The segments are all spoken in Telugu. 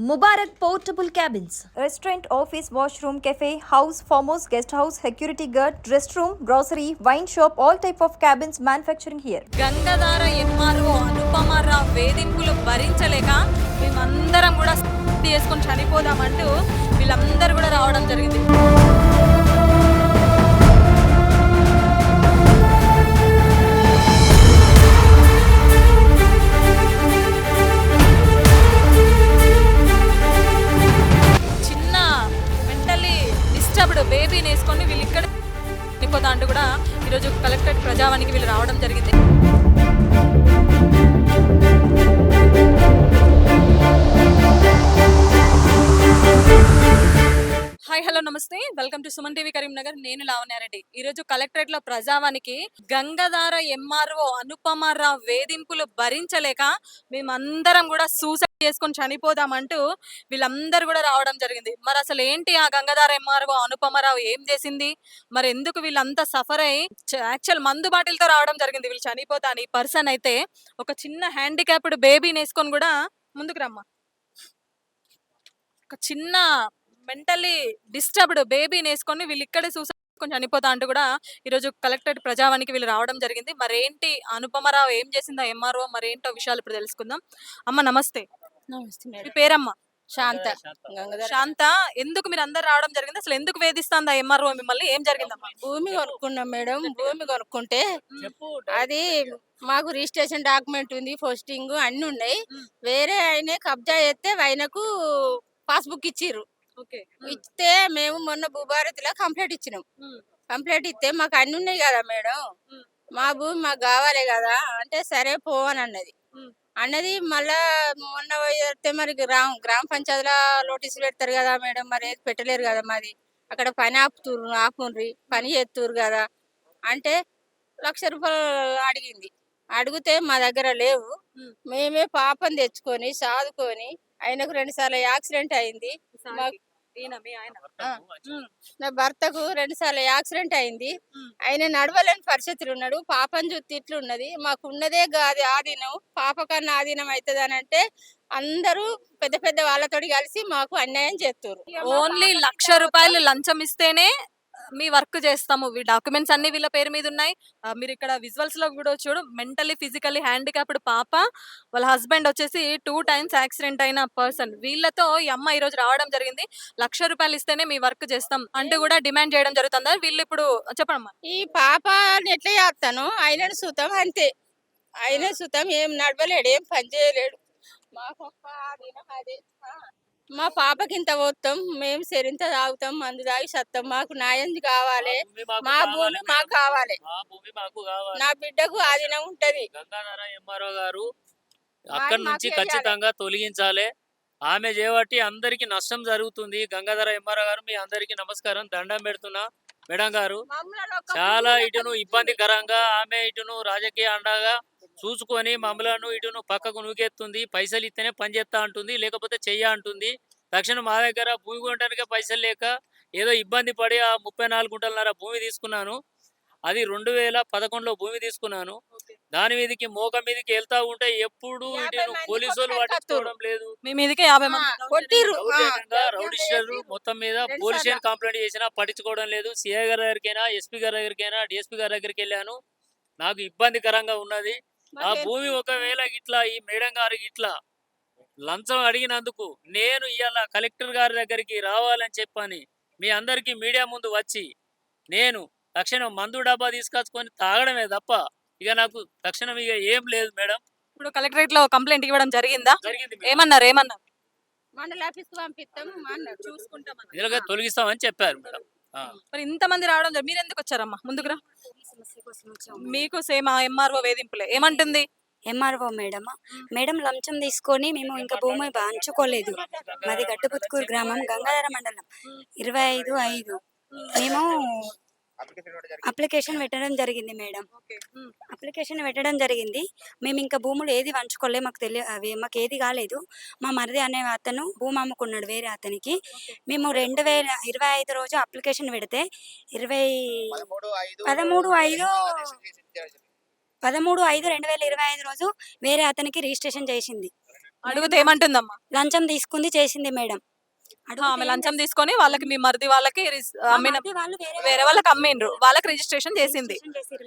Mubarak Portable Cabins. Restaurant, office, washroom, cafe, house, farmhouse, guest house, security guard, restroom, grocery, wine shop, all type of cabins manufacturing here. Gangadhara MRO Anupama Rao వేధింపులు భరించలేక మేమందరం కూడా చేసుకొని చనిపోదామంటూ వీళ్ళందరూ కూడా రావడం జరిగింది కలెక్టరేట్ ప్రజావానికి వీళ్ళు రావడం జరిగింది. హాయ్ హలో నమస్తే. Welcome to Suman TV Karimnagar. నేను లావణ్యారెడ్డి ఈ రోజు కలెక్టరేట్లో ప్రజావానికి గంగధార ఎంఆర్ఓ అనుపమారావు వేధింపులు భరించలేక మేమందరం కూడా సూసైడ్ చేసుకొని చనిపోదామంటూ వీళ్ళందరూ కూడా రావడం జరిగింది. మరి అసలు ఏంటి ఆ గంగధార ఎంఆర్ఓ అనుపమారావు ఏం చేసింది? మరి ఎందుకు వీళ్ళంతా సఫర్ అయ్యి యాక్చువల్ మందు బాటిల్తో రావడం జరిగింది. వీళ్ళు చనిపోతాను ఈ పర్సన్ అయితే ఒక చిన్న హ్యాండిక్యాప్డ్ బేబీని వేసుకొని కూడా ముందుకు రమ్మా. ఒక చిన్న మెంటల్లీ డిస్టర్బ్డ్ బేబీని వేసుకొని వీళ్ళు ఇక్కడే చూసా కొంచెం చనిపోతా అంటూ కూడా ఈరోజు కలెక్టరేట్ ప్రజావానికి వీళ్ళు రావడం జరిగింది. మరేంటి అనుపమరావు ఏం చేసిందో ఎంఆర్ఓ మరేంటో విషయాలు ఇప్పుడు తెలుసుకుందాం. అమ్మ నమస్తే. నమస్తే మీ పేరమ్మ? శాంత. శాంత. ఎందుకు మీరు అందరు రావడం జరిగింది? అసలు ఎందుకు వేధిస్తుందా ఎంఆర్ఓ మిమ్మల్ని? ఏం జరిగిందమ్మా? భూమి కొనుక్కున్నాం మేడం. భూమి కొనుక్కుంటే అది మాకు రిజిస్ట్రేషన్ డాక్యుమెంట్ ఉంది పోస్టింగ్ అన్ని ఉన్నాయి. వేరే ఆయన కబ్జా చేస్తే ఆయనకు పాస్బుక్ ఇచ్చిర్రు. ఓకే. ఇస్తే మేము మొన్న భూభారతిలో కంప్లైంట్ ఇచ్చినాం. కంప్లైంట్ ఇస్తే మాకు అన్ని ఉన్నాయి కదా మేడం. మ్. భూమి మాకు కావాలి కదా అంటే సరే పో అని అన్నది. అన్నది మళ్ళా మొన్న అయితే మరి గ్రామ గ్రామ పంచాయతీలో నోటీసులు పెడతారు కదా మేడం మరి ఏది పెట్టలేరు కదా మాది. అక్కడ పని ఆపుతురు ఆపుండ్రి పని చేస్తురు కదా అంటే లక్ష రూపాయలు అడిగింది. అడిగితే మా దగ్గర లేవు. మేమే పాపం తెచ్చుకొని సాదుకొని ఆయనకు రెండు సార్లు యాక్సిడెంట్ అయింది. నా భర్తకు? రెండు సార్లు యాక్సిడెంట్ అయింది. ఆయన నడవలేని పరిస్థితులు ఉన్నాడు. పాపం చూస్తే ఇట్లున్నది. మాకు ఉన్నదే కాదు ఆధీనం. పాప కన్నా ఆధీనం అవుతుంది అని అంటే అందరూ పెద్ద పెద్ద వాళ్ళతోటి కలిసి మాకు అన్యాయం చేస్తారు ఓన్లీ లక్ష రూపాయలు లంచం ఇస్తేనే మీ వర్క్ చేస్తాము. ఈ డాక్యుమెంట్స్ అన్ని వీళ్ళ పేరు మీద ఉన్నాయి. మీరు ఇక్కడ విజువల్స్లో కూడా చూడు మెంటలీ ఫిజికల్లీ హ్యాండిక్యాప్డ్ పాప. వాళ్ళ హస్బెండ్ వచ్చేసి టూ టైమ్స్ యాక్సిడెంట్ అయిన పర్సన్. వీళ్ళతో ఈ అమ్మ ఈ రోజు రావడం జరిగింది. లక్ష రూపాయలు ఇస్తేనే మీ వర్క్ చేస్తాం అంటూ కూడా డిమాండ్ చేయడం జరుగుతుంది? వీళ్ళు ఇప్పుడు చెప్పండి ఈ పాపని ఎట్లా చేస్తాను? ఆయనను సుతం అంతే. ఆయన సుతం ఏం నడవలేడు ఏం పని చేయలేడు. మాకు ఒక్క ఆధీనం అదే. మా పాపకి ఇంత పోతాం మేము సెరింత తాగుతాం మందు తాగి సత్తాం. మాకు న్యాయం కావాలి. మా భూమి. మాకు కావాలి. మా భూమి మాకు కావాలి. నా బిడ్డకు ఆధీనం ఉంటది. గంగాధర ఎంఆర్ఓ గారు అక్కడి నుంచి. ఖచ్చితంగా తొలగించాలి. ఆమె చేయబట్టి అందరికి నష్టం జరుగుతుంది. గంగాధర ఎంఆర్ఓ గారు మీ అందరికి నమస్కారం. దండం పెడుతున్నా. మేడం గారు చాలా ఇటును ఇబ్బందికరంగా ఆమె ఇటును రాజకీయ అండగా చూసుకొని మమ్మలను ఇటును పక్కకు నూకెత్తుంది పైసలు ఇస్తేనే పని చేస్తా అంటుంది లేకపోతే చెయ్య అంటుంది. తక్షణం మా దగ్గర భూమి కొనడానికి పైసలు లేక ఏదో ఇబ్బంది పడి ఆ ముప్పై నాలుగు గుంటలన్నర భూమి తీసుకున్నాను. అది రెండు వేల పదకొండులో భూమి తీసుకున్నాను. దాని మీదకి మోక మీదకి వెళ్తా ఉంటే ఎప్పుడు పోలీసు పట్టించుకోవడం లేదు. మీ మీదకే యాభై ఆ, మంది కొట్టిర్రు. ఆ, దౌర్జన్యంగా దౌర్జన్యం రౌడీ స్టేషన్ చేసిర్రు. మొత్తం మీద పోలీస్ కంప్లైంట్ చేసినా పట్టించుకోవడం లేదు. సిఐ గారి దగ్గరికైనా ఎస్పీ గారి దగ్గరికైనా డిఎస్పీ గారి దగ్గరికి వెళ్ళాను. నాకు ఇబ్బందికరంగా ఉన్నది. ఆ భూమి ఒకవేళ ఇట్లా ఈ మేడం గారు ఇట్లా లంచం అడిగినందుకు నేను ఇవాళ కలెక్టర్ గారి దగ్గరికి రావాలని చెప్పని మీ అందరికీ మీడియా ముందు వచ్చి నేను తక్షణం మందు డబ్బా తీసుకొచ్చుకొని తాగడమే తప్ప ఇక నాకు తక్షణం ఇక ఏం లేదు మేడం ఇప్పుడు కలెక్టరేట్లో కంప్లైంట్ ఇవ్వడం జరిగిందా. ఏమన్నారు ఏమన్నారు మండల చూసుకుంటామన్నారు ఇందులో తొలగిస్తామని చెప్పారు మేడం. మరి ఇంత మంది రావడం మీరు ఎందుకు వచ్చారమ్మా ముందుకు రా మీకు సేమ్ ఆ ఎంఆర్ఓ వేధింపులే. ఏమంటుంది? ఎంఆర్ఓ మేడం మేడం లంచం తీసుకొని మేము ఇంకా భూమి పంచుకోలేదు మాది గట్టుపుత్కూరు గ్రామం గంగాధర మండలం. ఇరవై ఐదు ఐదు. మేము అప్లికేషన్ పెట్టడం జరిగింది మేడం. అప్లికేషన్ పెట్టడం జరిగింది. మేము ఇంకా భూములు ఏది పంచుకోలే మాకు తెలియ అవి మాకు ఏది కాలేదు. మా మరిది అనే అతను భూమి అమ్ముకున్నాడు వేరే అతనికి. మేము రెండు వేల ఇరవై ఐదు రోజు అప్లికేషన్ పెడితే ఇరవై పదమూడు ఐదు పదమూడు ఐదు రెండు వేల ఇరవై ఐదు రోజు వేరే అతనికి రిజిస్ట్రేషన్ చేసింది. అడిగితే ఏమంటుందమ్మా? లంచం తీసుకుంది చేసింది మేడం. ఆమె లంచం తీసుకొని వాళ్ళకి మీ మరిది వాళ్ళకి అమ్మిన వాళ్ళు వేరే వేరే వాళ్ళకి అమ్మిండ్రు. వాళ్ళకి రిజిస్ట్రేషన్ చేసింది.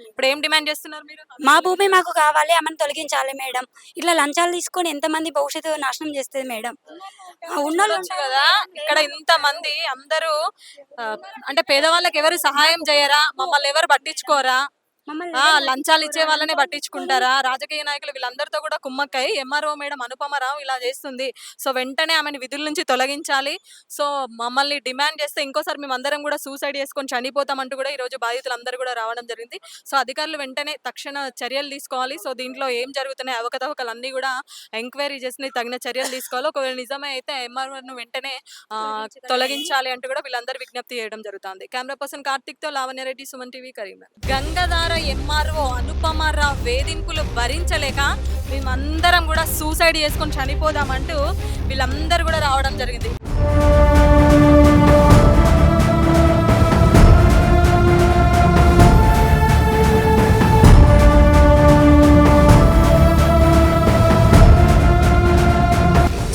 ఇప్పుడు ఏం డిమాండ్ చేస్తున్నారు మీరు? మా భూమి మాకు కావాలి ఆమెను తొలగించాలి మేడం. ఇట్లా లంచాలు తీసుకొని ఎంతమంది భవిష్యత్తు నాశనం చేస్తుంది మేడం? ఆ ఉన్నోళ్ళు ఉండొచ్చు కదా. ఇక్కడ ఇంత మంది అందరూ ఆ, అంటే పేదవాళ్ళకి ఎవరు సహాయం చేయరా? మమ్మల్ని ఎవరు పట్టించుకోరా? లంచాలు ఇచ్చే వాళ్ళని? పట్టించుకుంటారా? రాజకీయ నాయకులు వీళ్ళందరితో కూడా కుమ్మక్కై ఎంఆర్ఓ మేడం అనుపమరావు ఇలా చేస్తుంది. సో వెంటనే ఆమెను విధుల నుంచి తొలగించాలి. సో మమ్మల్ని డిమాండ్ చేస్తే ఇంకోసారి మేము అందరం కూడా సూసైడ్ చేసుకొని చనిపోతామంటూ కూడా ఈ రోజు బాధితులందరూ కూడా రావడం జరిగింది. సో అధికారులు వెంటనే తక్షణ చర్యలు తీసుకోవాలి. సో దీంట్లో ఏం జరుగుతున్నాయి అవకతవకలు అన్ని కూడా ఎంక్వైరీ చేసి తగిన చర్యలు తీసుకోవాలి. ఒకవేళ నిజమే అయితే ఎంఆర్ఓను వెంటనే. తొలగించాలి అంటూ కూడా వీళ్ళందరూ విజ్ఞప్తి చేయడం జరుగుతుంది. కెమెరా పర్సన్ కార్తిక్తో లావణ్యారెడ్డి సుమన్ టీవీ కరీంనగర్. గంగధార ఎంఆర్ఓ అనుపమారావు వేధింపులు భరించలేక మేమందరం కూడా సూసైడ్ చేసుకొని చనిపోదామంటూ వీళ్ళందరూ కూడా రావడం జరిగింది.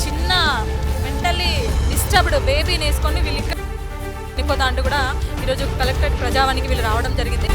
చిన్న మెంటల్లీ డిస్టర్బ్డ్ బేబీని వేసుకొని వీళ్ళు ఇంకో దాంట్లో కూడా ఈరోజు కలెక్టరేట్ ప్రజావానికి వీళ్ళు రావడం జరిగింది.